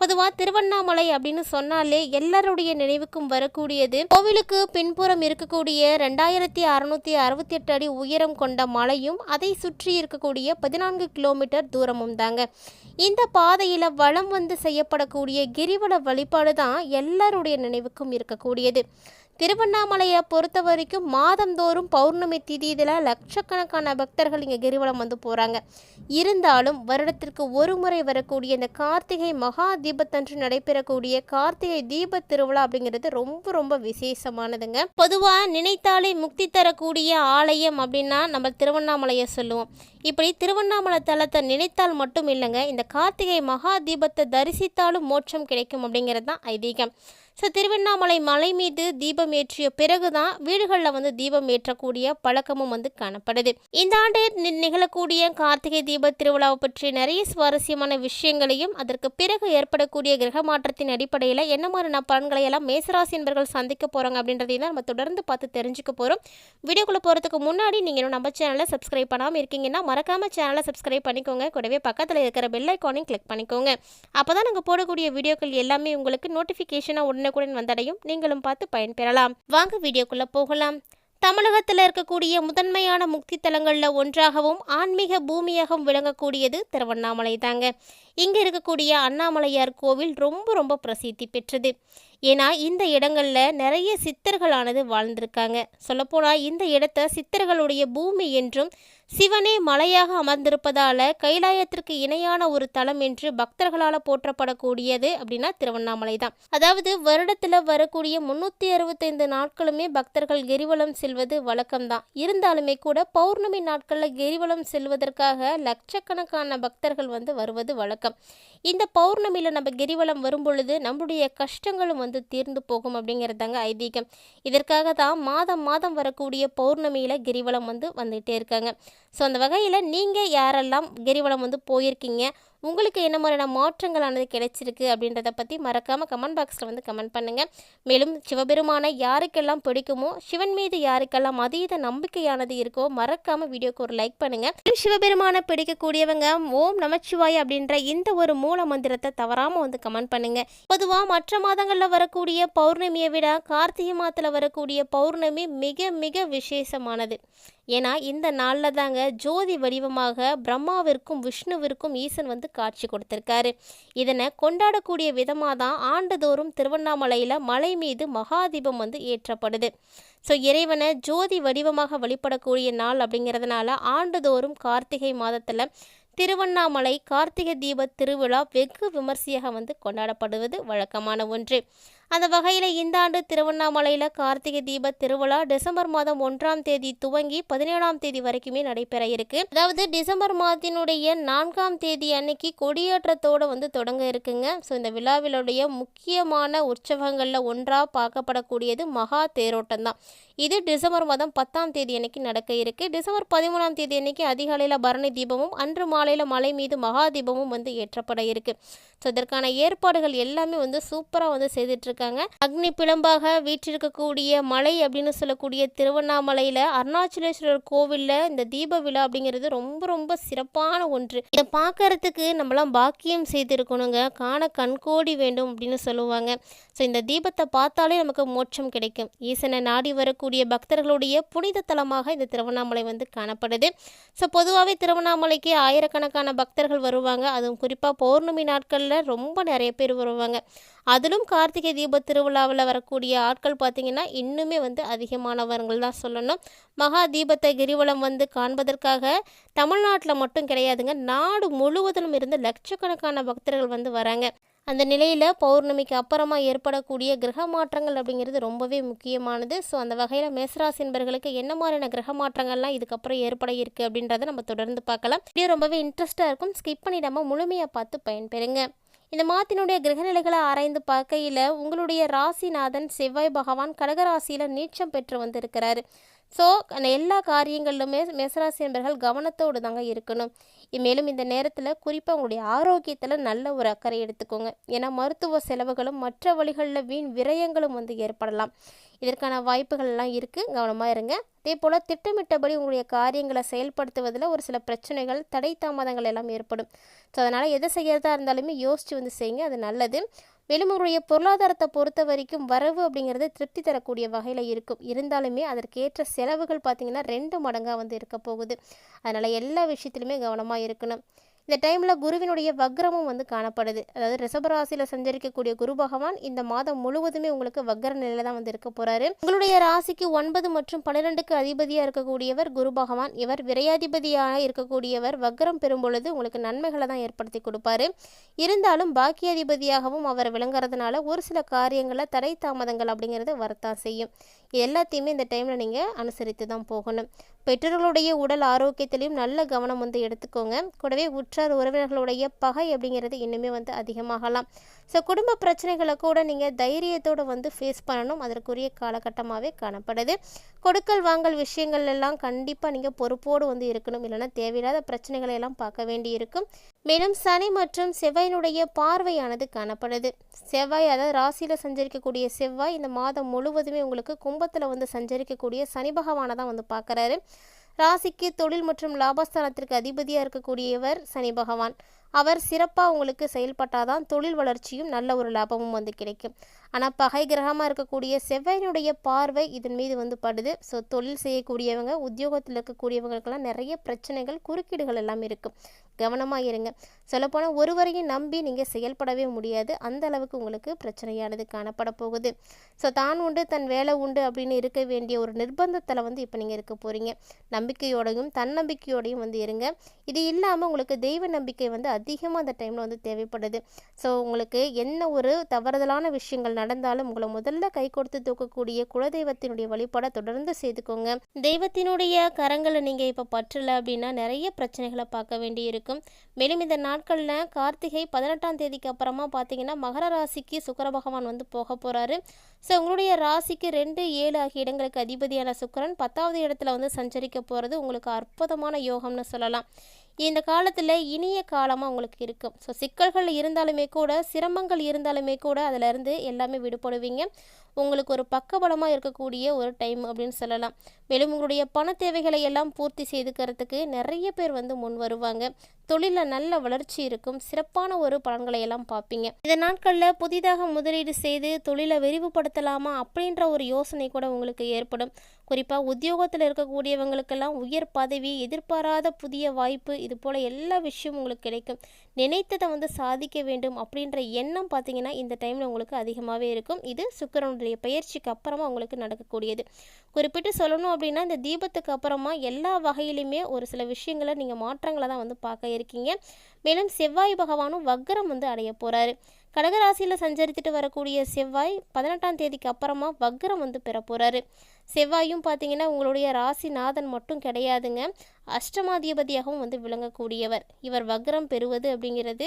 பொதுவாக திருவண்ணாமலை அப்படின்னு சொன்னாலே எல்லாருடைய நினைவுக்கும் வரக்கூடியது. கோவிலுக்கு பின்புறம் இருக்கக்கூடிய ரெண்டாயிரத்தி அறுநூத்தி அறுபத்தி எட்டு அடி உயரம் கொண்ட மலையும் அதை சுற்றி இருக்கக்கூடிய பதினான்கு கிலோமீட்டர் தூரமும் தாங்க. இந்த பாதையில் வளம் வந்து செய்யப்படக்கூடிய கிரிவல வழிபாடு தான் எல்லாருடைய நினைவுக்கும் இருக்கக்கூடியது. திருவண்ணாமலையை பொறுத்த வரைக்கும் மாதந்தோறும் பௌர்ணமி திதியில் லட்சக்கணக்கான பக்தர்கள் இங்கே கிரிவலம் வந்து போகிறாங்க இருந்தாலும் வருடத்திற்கு ஒரு முறை வரக்கூடிய இந்த கார்த்திகை மகா தீபத்தன்று நடைபெறக்கூடிய கார்த்திகை தீப திருவிழா அப்படிங்கிறது ரொம்ப ரொம்ப விசேஷமானதுங்க. பொதுவாக நினைத்தாலே முக்தி தரக்கூடிய ஆலயம் அப்படின்னா நம்ம திருவண்ணாமலையை சொல்லுவோம். இப்படி திருவண்ணாமலை தலத்தை நினைத்தால் மட்டும் இல்லைங்க இந்த கார்த்திகை மகா தீபத்தை தரிசித்தாலும் மோட்சம் கிடைக்கும் அப்படிங்கிறது தான் ஐதீகம். ஸோ திருவண்ணாமலை மலை மீது தீபம் ஏற்றிய பிறகு தான் வீடுகளில் வந்து தீபம் ஏற்றக்கூடிய பழக்கமும் வந்து காணப்படுது. இந்த ஆண்டு நி- நிகழக்கூடிய கார்த்திகை தீப திருவிழாவை பற்றி நிறைய சுவாரஸ்யமான விஷயங்களையும் அதற்கு பிறகு ஏற்படக்கூடிய கிரக மாற்றத்தின் அடிப்படையில் என்ன மாதிரியான பலன்களை எல்லாம் மேசராசி என்பர்கள் சந்திக்க போகிறாங்க அப்படின்றதையும் தான் நம்ம தொடர்ந்து பார்த்து தெரிஞ்சுக்க போகிறோம் வீடியோக்குள்ளே போகிறதுக்கு முன்னாடி நீங்கள் இன்னும் நம்ம சேனலை சப்ஸ்கிரைப் பண்ணாமல் இருக்கீங்கன்னா மறக்காமல் சேனலை சப்ஸ்கிரைப் பண்ணிக்கோங்க. கூடவே பக்கத்தில் இருக்கிற பெல் ஐக்கானையும் கிளிக் பண்ணிக்கோங்க. அப்போ தான் நாங்கள் போடக்கூடிய வீடியோக்கள் எல்லாமே உங்களுக்கு நோட்டிஃபிகேஷனாக உடனே உடனுக்குடன் வந்தடையும் நீங்களும் பார்த்து பயன்பெறலாம் வாங்க வீடியோக்குள்ள போகலாம். தமிழகத்தில் இருக்கக்கூடிய முதன்மையான முக்தி தலங்களில் ஒன்றாகவும் ஆன்மீக பூமியாகவும் விளங்கக்கூடியது திருவண்ணாமலை தாங்க. இங்கே இருக்கக்கூடிய அண்ணாமலையார் கோவில் ரொம்ப ரொம்ப பிரசித்தி பெற்றது. ஏன்னா இந்த இடங்களில் நிறைய சித்தர்களானது வாழ்ந்திருக்காங்க. சொல்லப்போனால் இந்த இடத்த சித்தர்களுடைய பூமி என்றும் சிவனே மலையாக அமர்ந்திருப்பதால் கைலாயத்திற்கு இணையான ஒரு தலம் என்று பக்தர்களால் போற்றப்படக்கூடியது அப்படின்னா திருவண்ணாமலை தான். அதாவது வருடத்தில் வரக்கூடிய முன்னூற்றி அறுபத்தைந்து நாட்களுமே பக்தர்கள் கிரிவலம் செல்வது வழக்கம்தான் இருந்தாலுமே கூட பௌர்ணமி நாட்களில் கிரிவலம் செல்வதற்காக லட்சக்கணக்கான பக்தர்கள் வந்து வருவது வழக்கம். இந்த பௌர்ணமியில் நம்ம கிரிவலம் வரும் பொழுது நம்முடைய கஷ்டங்களும் வந்து தீர்ந்து போகும் அப்படிங்கிறதாங்க ஐதீகம். இதற்காக தான் மாதம் மாதம் வரக்கூடிய பௌர்ணமியில் கிரிவலம் வந்து வந்துகிட்டே இருக்காங்க. ஸோ அந்த வகையில் நீங்கள் யாரெல்லாம் கிரிவலம் வந்து போயிருக்கீங்க? உங்களுக்கு என்ன மாதிரியான மாற்றங்களானது கிடைச்சிருக்கு அப்படின்றத பற்றி மறக்காமல் கமெண்ட் பாக்ஸில் வந்து கமெண்ட் பண்ணுங்கள் மேலும் சிவபெருமானை யாருக்கெல்லாம் பிடிக்குமோ சிவன் மீது யாருக்கெல்லாம் அதீத நம்பிக்கையானது இருக்கோ மறக்காமல் வீடியோக்கு ஒரு லைக் பண்ணுங்கள் சிவபெருமானை பிடிக்கக்கூடியவங்க ஓம் நமச்சிவாய் அப்படின்ற இந்த ஒரு மூல மந்திரத்தை தவறாமல் வந்து கமெண்ட் பண்ணுங்கள் பொதுவாக மற்ற மாதங்களில் வரக்கூடிய பௌர்ணமியை விட கார்த்திகை மாதத்தில் வரக்கூடிய பௌர்ணமி மிக மிக விசேஷமானது. ஏன்னா இந்த நாளில் தாங்க ஜோதி வடிவமாக பிரம்மாவிற்கும் விஷ்ணுவிற்கும் ஈசன் வந்து காட்சி கொடுத்திருக்காரு. இதனை கொண்டாடக்கூடிய விதமாக தான் ஆண்டுதோறும் திருவண்ணாமலையில் மலை மீது மகாதீபம் வந்து ஏற்றப்படுது. ஸோ இறைவனை ஜோதி வடிவமாக வழிபடக்கூடிய நாள் அப்படிங்கிறதுனால ஆண்டுதோறும் கார்த்திகை மாதத்தில் திருவண்ணாமலை கார்த்திகை தீப திருவிழா வெகு விமர்சையாக வந்து கொண்டாடப்படுவது வழக்கமான ஒன்று. அந்த வகையில் இந்த ஆண்டு திருவண்ணாமலையில் கார்த்திகை தீப திருவிழா டிசம்பர் மாதம் ஒன்றாம் தேதி துவங்கி பதினேழாம் தேதி வரைக்குமே நடைபெற இருக்கு. அதாவது டிசம்பர் மாதத்தினுடைய நான்காம் தேதி அன்னைக்கு கொடியேற்றத்தோடு வந்து தொடங்க இருக்குங்க. ஸோ இந்த விழாவிலுடைய முக்கியமான உற்சவங்களில் ஒன்றாக பார்க்கப்படக்கூடியது மகா தேரோட்டம் தான். இது டிசம்பர் மாதம் பத்தாம் தேதி அன்னைக்கு நடக்க இருக்கு. டிசம்பர் பதிமூணாம் தேதி அன்னைக்கு அதிகாலையில் பரணி தீபமும் அன்று மாலையில் மலை மீது மகா தீபமும் வந்து ஏற்றப்பட இருக்கு. ஸோ இதற்கான ஏற்பாடுகள் எல்லாமே வந்து சூப்பராக வந்து செய்துட்டு இருக்காங்க. அக்னி பிளம்பாக வீற்றிருக்கக்கூடிய மலை அப்படின்னு சொல்லக்கூடிய திருவண்ணாமலையில் அருணாச்சலேஸ்வரர் கோவிலில் இந்த தீப விழா அப்படிங்கிறது ரொம்ப ரொம்ப சிறப்பான ஒன்று. இதை பார்க்கறதுக்கு நம்மளாம் பாக்கியம் செய்திருக்கணுங்க. காண கண்கோடி வேண்டும் அப்படின்னு சொல்லுவாங்க. ஸோ இந்த தீபத்தை பார்த்தாலே நமக்கு மோட்சம் கிடைக்கும். ஈசனை நாடி வரக்கூடிய பக்தர்களுடைய புனித தலமாக இந்த திருவண்ணாமலை வந்து காணப்படுது. ஸோ பொதுவாகவே திருவண்ணாமலைக்கு ஆயிரக்கணக்கான பக்தர்கள் வருவாங்க. அதுவும் குறிப்பாக பௌர்ணமி நாட்களில் ரொம்ப நிறைய பேர் வருவாங்க. அதிலும் கார்த்திகை தீப திருவிழாவில் வரக்கூடிய ஆட்கள் பார்த்திங்கன்னா இன்னுமே வந்து அதிகமானவர்கள் தான் சொல்லணும். மகா தீபத்தை கிரிவலம் வந்து காண்பதற்காக தமிழ்நாட்டில் மட்டும் கிடையாதுங்க நாடு முழுவதிலும் இருந்து லட்சக்கணக்கான பக்தர்கள் வந்து வராங்க. அந்த நிலையில் பௌர்ணமிக்கு அப்புறமா ஏற்படக்கூடிய கிரக மாற்றங்கள் அப்படிங்கிறது ரொம்பவே முக்கியமானது. ஸோ அந்த வகையில் மேசராசி என்பர்களுக்கு என்ன மாதிரியான கிரக மாற்றங்கள்லாம் இதுக்கப்புறம் ஏற்பட இருக்குது அப்படின்றத நம்ம தொடர்ந்து பார்க்கலாம். வீடியோ ரொம்பவே இன்ட்ரெஸ்ட்டாக இருக்கும். ஸ்கிப் பண்ணிடாமல் முழுமையாக பார்த்து பயன்பெறுங்க. இந்த மாதத்தினுடைய கிரகநிலைகளை ஆராய்ந்து பார்க்கையில் உங்களுடைய ராசிநாதன் செவ்வாய் பகவான் கடகராசியில் நீச்சம் பெற்று வந்திருக்கிறாரு. ஸோ எல்லா காரியங்களிலுமே மேசராசி நண்பர்கள் கவனத்தோடு தாங்க இருக்கணும். மேலும் இந்த நேரத்தில் குறிப்பாக உங்களுடைய ஆரோக்கியத்தில் நல்ல ஒரு அக்கறை எடுத்துக்கோங்க. ஏன்னா மருத்துவ செலவுகளும் மற்ற வழிகளில் வீண் விரயங்களும் வந்து ஏற்படலாம். இதற்கான வாய்ப்புகள் எல்லாம் இருக்குது கவனமாக இருங்க. அதே போல் திட்டமிட்டபடி உங்களுடைய காரியங்களை செயல்படுத்துவதில் ஒரு சில பிரச்சனைகள் தடை தாமதங்கள் எல்லாம் ஏற்படும். ஸோ அதனால் எதை செய்கிறதா இருந்தாலுமே யோசித்து வந்து செய்யுங்க. அது நல்லது. மேலும் உங்களுடைய பொருளாதாரத்தை பொறுத்த வரைக்கும் வரவு அப்படிங்கிறது திருப்தி தரக்கூடிய வகையில் இருக்கும். இருந்தாலுமே அதற்கேற்ற செலவுகள் பார்த்திங்கன்னா ரெண்டு மடங்காக வந்து இருக்க போகுது. அதனால் எல்லா விஷயத்துலையுமே கவனமாக இருக்கணும். இந்த டைமில் குருவினுடைய வக்ரமும் வந்து காணப்படுது. அதாவது ரிஷபராசியில் சஞ்சரிக்கக்கூடிய குரு பகவான் இந்த மாதம் முழுவதுமே உங்களுக்கு வக்ர நிலையில தான் வந்து இருக்க போறாரு. உங்களுடைய ராசிக்கு ஒன்பது மற்றும் பன்னிரெண்டுக்கு அதிபதியாக இருக்கக்கூடியவர் குரு பகவான். இவர் விரையாதிபதியாக இருக்கக்கூடியவர் வக்ரம் பெறும் பொழுது உங்களுக்கு நன்மைகளை தான் ஏற்படுத்தி கொடுப்பாரு. இருந்தாலும் பாக்கியாதிபதியாகவும் அவர் விளங்குறதுனால ஒரு சில காரியங்களில் தடை தாமதங்கள் அப்படிங்கிறது வரத்தான் செய்யும். எல்லாத்தையுமே இந்த டைமில் நீங்கள் அனுசரித்து தான் போகணும். பெற்றோர்களுடைய உடல் ஆரோக்கியத்திலையும் நல்ல கவனம் வந்து எடுத்துக்கோங்க. கூடவே உற்றார் உறவினர்களுடைய பகை அப்படிங்கிறது இன்னுமே வந்து அதிகமாகலாம். ஸோ குடும்ப பிரச்சனைகளை கூட நீங்கள் தைரியத்தோடு வந்து ஃபேஸ் பண்ணணும். அதற்குரிய காலகட்டமாகவே காணப்படுது. கொடுக்கல் வாங்கல் விஷயங்கள் எல்லாம் கண்டிப்பாக நீங்கள் பொறுப்போடு வந்து இருக்கணும். இல்லைன்னா தேவையில்லாத பிரச்சனைகளை எல்லாம் பார்க்க வேண்டி இருக்கும். மேலும் சனி மற்றும் செவ்வாயினுடைய பார்வையானது காணப்படுது. செவ்வாய் அதாவது ராசியில் சஞ்சரிக்கக்கூடிய செவ்வாய் இந்த மாதம் முழுவதுமே உங்களுக்கு கும்பத்தில் வந்து சஞ்சரிக்கக்கூடிய சனி பகவானை தான் வந்து பார்க்குறாரு. ராசிக்கு தொழில் மற்றும் லாபஸ்தானத்திற்கு அதிபதியாக இருக்கக்கூடியவர் சனி பகவான். அவர் சிறப்பாக உங்களுக்கு செயல்பட்டால் தான் தொழில் வளர்ச்சியும் நல்ல ஒரு லாபமும் வந்து கிடைக்கும். ஆனால் பகை கிரகமாக இருக்கக்கூடிய செவ்வாயினுடைய பார்வை இதன் மீது வந்து படுது. ஸோ தொழில் செய்யக்கூடியவங்க உத்தியோகத்தில் இருக்கக்கூடியவங்களுக்கெல்லாம் நிறைய பிரச்சனைகள் குறுக்கீடுகள் எல்லாம் இருக்கும். கவனமாக இருங்க. சொல்லப்போனால் ஒருவரையும் நம்பி நீங்கள் செயல்படவே முடியாது. அந்த அளவுக்கு உங்களுக்கு பிரச்சனையானது காணப்பட போகுது. ஸோ தான் உண்டு தன் வேலை உண்டு அப்படின்னு இருக்க வேண்டிய ஒரு நிர்பந்தத்தில் வந்து இப்போ நீங்கள் இருக்க போகிறீங்க நம்பிக்கையோடையும் தன்னம்பிக்கையோடையும் வந்து இருங்க. இது இல்லாமல் உங்களுக்கு தெய்வ நம்பிக்கை வந்து அதிகமாக அந்த டைமில் வந்து தேவைப்படுது. ஸோ உங்களுக்கு என்ன ஒரு தவறுதலான விஷயங்கள் நடந்தாலும் உங்களை முதல்ல கை கொடுத்து தூக்கக்கூடிய குலதெய்வத்தினுடைய வழிபாடை தொடர்ந்து செய்துக்கோங்க. தெய்வத்தினுடைய கரங்களை நீங்கள் இப்போ பற்றலை அப்படின்னா நிறைய பிரச்சனைகளை பார்க்க வேண்டி இருக்கும் மேலும் இந்த நாட்களில் கார்த்திகை பதினெட்டாம் தேதிக்கு அப்புறமா பார்த்தீங்கன்னா மகர ராசிக்கு சுக்கர பகவான் வந்து போக போகிறாரு ஸோ உங்களுடைய ராசிக்கு ரெண்டு ஏழு ஆகிய இடங்களுக்கு அதிபதியான சுக்கரன் பத்தாவது இடத்துல வந்து சஞ்சரிக்க போகிறது உங்களுக்கு அற்புதமான யோகம்னு சொல்லலாம். இந்த காலத்தில் இனிய காலமாக உங்களுக்கு இருக்கும். ஸோ சிக்கல்கள் இருந்தாலுமே கூட சிரமங்கள் இருந்தாலுமே கூட அதிலிருந்து எல்லாமே விடுபடுவீங்க. உங்களுக்கு ஒரு பக்கபலமாக இருக்கக்கூடிய ஒரு டைம் அப்படின்னு சொல்லலாம். மேலும் உங்களுடைய பண தேவைகளை எல்லாம் பூர்த்தி செய்துக்கிறதுக்கு நிறைய பேர் வந்து முன் வருவாங்க. தொழிலில் நல்ல வளர்ச்சி இருக்கும். சிறப்பான ஒரு பலன்களை எல்லாம் பார்ப்பீங்க. இந்த நாட்களில் புதிதாக முதலீடு செய்து தொழிலை விரிவுபடுத்தலாமா அப்படின்ற ஒரு யோசனை கூட உங்களுக்கு ஏற்படும். குறிப்பாக உத்தியோகத்தில் இருக்கக்கூடியவங்களுக்கெல்லாம் உயர் பதவி எதிர்பாராத புதிய வாய்ப்பு இது போல் எல்லா விஷயமும் உங்களுக்கு கிடைக்கும். நினைத்ததை வந்து சாதிக்க வேண்டும் அப்படின்ற எண்ணம் பார்த்தீங்கன்னா இந்த டைமில் உங்களுக்கு அதிகமாகவே இருக்கும். இது சுக்கிரனுடைய பயிற்சிக்கு அப்புறமா உங்களுக்கு நடக்கக்கூடியது. குறிப்பிட்டு சொல்லணும் அப்படின்னா இந்த தீபத்துக்கு அப்புறமா எல்லா வகையிலுமே ஒரு சில விஷயங்களை நீங்கள் மாற்றங்களை தான் வந்து பார்க்க இருக்கீங்க. மேலும் செவ்வாய் பகவானும் வக்ரம் வந்து அடைய போகிறாரு கடகராசியில் சஞ்சரித்துட்டு வரக்கூடிய செவ்வாய் பதினெட்டாம் தேதிக்கு அப்புறமா வக்ரம் வந்து பெற போகிறாரு செவ்வாயும் பார்த்தீங்கன்னா உங்களுடைய ராசிநாதன் மட்டும் கிடையாதுங்க. அஷ்டமாதிபதியாகவும் வந்து விளங்கக்கூடியவர். இவர் வக்ரம் பெறுவது அப்படிங்கிறது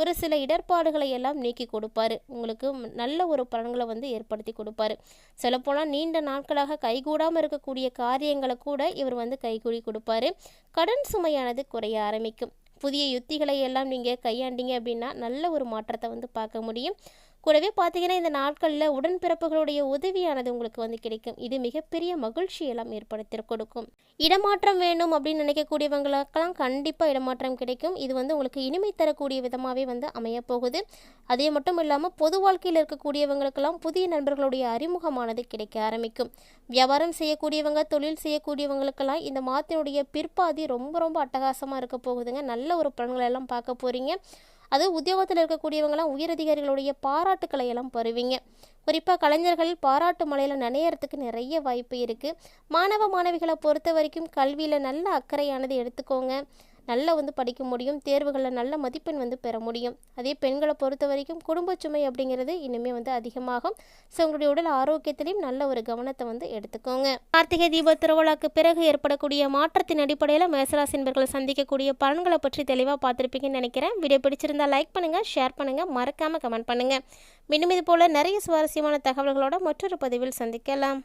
ஒரு சில இடர்பாடுகளை எல்லாம் நீக்கி கொடுப்பாரு. உங்களுக்கு நல்ல ஒரு பலன்களை வந்து ஏற்படுத்தி கொடுப்பாரு. சொல்லப்போனால் நீண்ட நாட்களாக கைகூடாமல் இருக்கக்கூடிய காரியங்களை கூட இவர் வந்து கைகூடி கொடுப்பாரு. கடன் சுமையானது குறைய ஆரம்பிக்கும். புதிய யுத்திகளை எல்லாம் நீங்கள் கையாண்டிங்க அப்படின்னா நல்ல ஒரு மாற்றத்தை வந்து பார்க்க முடியும். கூடவே பார்த்தீங்கன்னா இந்த நாட்களில் உடன்பிறப்புகளுடைய உதவியானது உங்களுக்கு வந்து கிடைக்கும். இது மிகப்பெரிய மகிழ்ச்சியெல்லாம் ஏற்படுத்தி கொடுக்கும். இடமாற்றம் வேணும் அப்படின்னு நினைக்கக்கூடியவங்களுக்கெல்லாம் கண்டிப்பாக இடமாற்றம் கிடைக்கும். இது வந்து உங்களுக்கு இனிமை தரக்கூடிய விதமாகவே வந்து அமையப் போகுது. அதே மட்டும் இல்லாமல் பொது வாழ்க்கையில் இருக்கக்கூடியவங்களுக்கெல்லாம் புதிய நண்பர்களுடைய அறிமுகமானது கிடைக்க ஆரம்பிக்கும். வியாபாரம் செய்யக்கூடியவங்க தொழில் செய்யக்கூடியவங்களுக்கெல்லாம் இந்த மாதத்தினுடைய பிற்பாதி ரொம்ப ரொம்ப அட்டகாசமாக இருக்க போகுதுங்க. நல்ல ஒரு பலன்களெல்லாம் பார்க்க போகிறீங்க அது உத்தியோகத்தில் இருக்கக்கூடியவங்களாம் உயரதிகாரிகளுடைய பாராட்டுக்களை எல்லாம் பெறுவீங்க. குறிப்பாக கலைஞர்கள் பாராட்டு மலையில் நினையறதுக்கு நிறைய வாய்ப்பு இருக்குது மாணவ மாணவிகளை பொறுத்த வரைக்கும் கல்வியில் நல்ல அக்கறையானது எடுத்துக்கோங்க. நல்லா வந்து படிக்க முடியும் தேர்வுகளில் நல்ல மதிப்பெண் வந்து பெற முடியும். அதே பெண்களை பொறுத்த வரைக்கும் குடும்ப சுமை அப்படிங்கிறது இனிமே வந்து அதிகமாகும். ஸோ உங்களுடைய உடல் ஆரோக்கியத்திலையும் நல்ல ஒரு கவனத்தை வந்து எடுத்துக்கோங்க. கார்த்திகை தீப திருவிழாக்கு பிறகு ஏற்படக்கூடிய மாற்றத்தின் அடிப்படையில் மேசராசி என்பர்கள் சந்திக்கக்கூடிய பலன்களை பற்றி தெளிவாக பார்த்துருப்பீங்கன்னு நினைக்கிறேன். வீடியோ பிடிச்சிருந்தா லைக் பண்ணுங்கள் ஷேர் பண்ணுங்கள் மறக்காமல் கமெண்ட் பண்ணுங்கள் மீண்டும் இது போல் நிறைய சுவாரஸ்யமான தகவல்களோட மற்றொரு பதிவில் சந்திக்கலாம்.